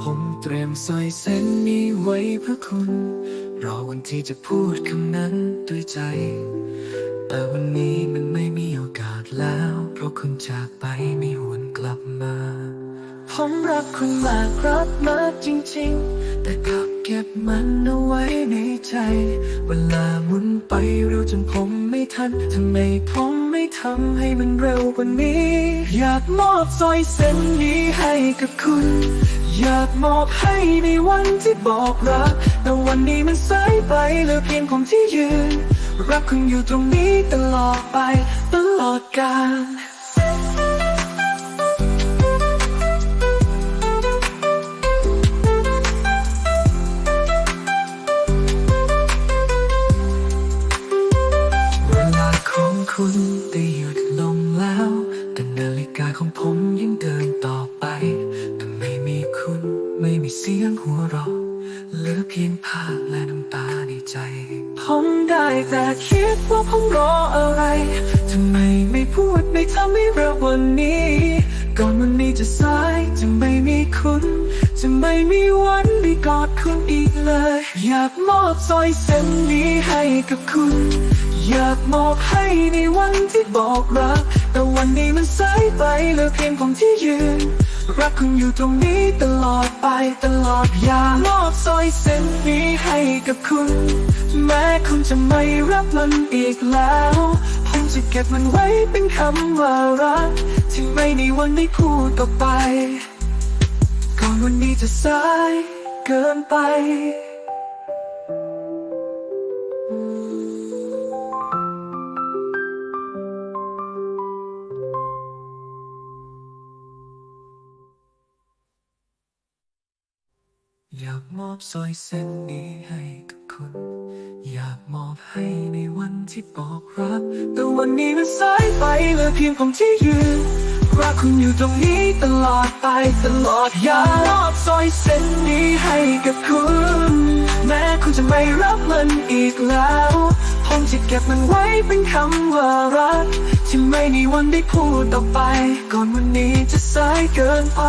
ผมเตรียมสายเส้นนี้ไว้เพื่อคุณ รอวันที่จะพูดคำนั้นด้วยใจ แต่วันนี้มันไม่มีโอกาสแล้ว เพราะคุณจากไปไม่หวนกลับมา ผมรักคุณมากรักมากจริงๆ แต่กลับเก็บมันเอาไว้ในใจ เวลาหมุนไปเร็วจนผม ทันทำไมผมไม่ทำให้มันเร็วกว่านี้ อยากมอบสร้อยเส้นนี้ให้กับคุณ อยากมอบให้ในวันที่บอกรัก แต่วันนี้มันสายไปเหลือเพียงผมที่ยืน รักคุณอยู่ตรงนี้ตลอดไป ตลอดกาล ไม่มีเสียงหัวเราะเหลือเพียงภาพและน้ำตาในใจ ผมได้แต่คิดว่าผมรออะไรทำไมไม่พูดไม่ทำให้เร็ววันนี้ ก่อนวันนี้จะสายจะไม่มีคุณ จะไม่มีวันได้กอดคุณอีกเลย อยากมอบสร้อยเส้นนี้ให้กับคุณ อยากมอบให้ในวันที่บอกรัก แต่วันนี้มันสายไปเหลือเพียงผมที่ยืน รักคุณอยู่ตรงนี้ตลอดไปตลอดยามอบสร้อยเส้นนี้ให้กับคุณ แม้คุณจะไม่รับมันอีกแล้วผมจะเก็บมันไว้เป็นคำว่ารัก ที่ไม่มีวันได้พูดต่อไป ก่อนวันนี้จะสายเกินไป อยากมอบสร้อยเส้นนี้ให้กับคุณ อยากมอบให้ในวันที่บอกรัก แต่วันนี้มันสายไปเหลือเพียงผมที่ยืนรักคุณอยู่ตรงนี้ตลอดไปตลอดอยากมอบสร้อยเส้นนี้ให้กับคุณ แม้คุณจะไม่รับมันอีกแล้ว ผมจะเก็บมันไว้เป็นคำว่ารัก ที่ไม่มีวันได้พูดต่อไป ก่อนวันนี้จะสายเกินไป